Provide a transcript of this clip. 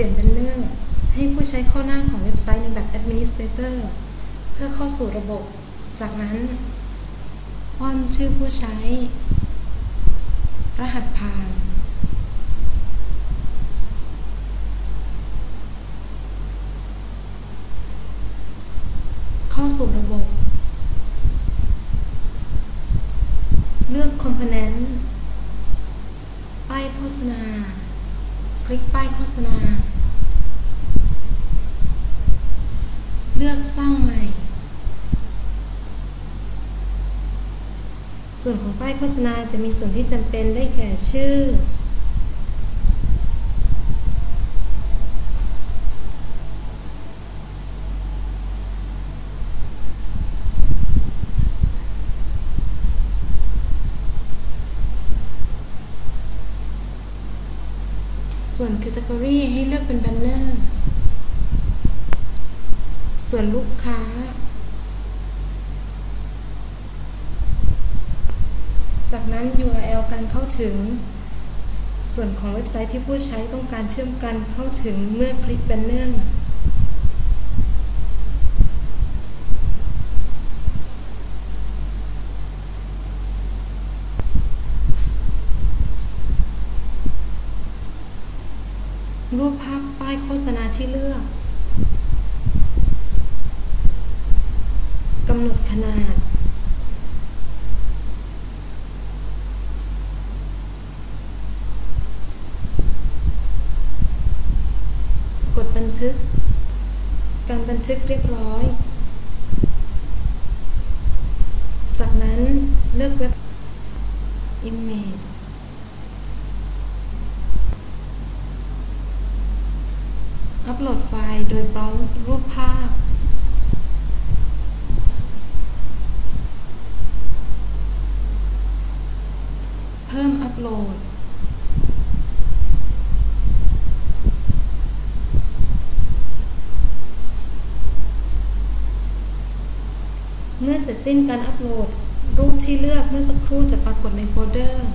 ปลี่ยน Banner ให้ผู้ใช้เข้าหน้าของเว็บไซต์ในแบบ Administrator เพื่อเข้าสู่ระบบ จากนั้นป้อนชื่อผู้ใช้ รหัสผ่าน เข้าสู่ระบบ เลือก Component ป้ายโฆษณา ลิกป้ายโฆษณา เลือกสร้างใหม่ ส่วนของป้ายโฆษณาจะมีส่วนที่จำเป็นได้แก่ชื่อ ส่วน Category ให้เลือกเป็น Banner ส่วนลูกค้า จากนั้น URL การเข้าถึง ส่วนของเว็บไซต์ที่ผู้ใช้ต้องการเชื่อมกันเข้าถึงเมื่อคลิก Banner รูปภาพป้ายโฆษณาที่เลือกกำหนดขนาด กดบันทึก การบันทึกเรียบร้อย จากนั้นเลือกเว็บ Image อัป โหลดไฟล์โดย browse รูปภาพ เพิ่มอัปโหลด เมื่อเสร็จสิ้นการอัปโหลด รูปที่เลือกเมื่อสักครู่จะปรากฏในโฟลเดอร์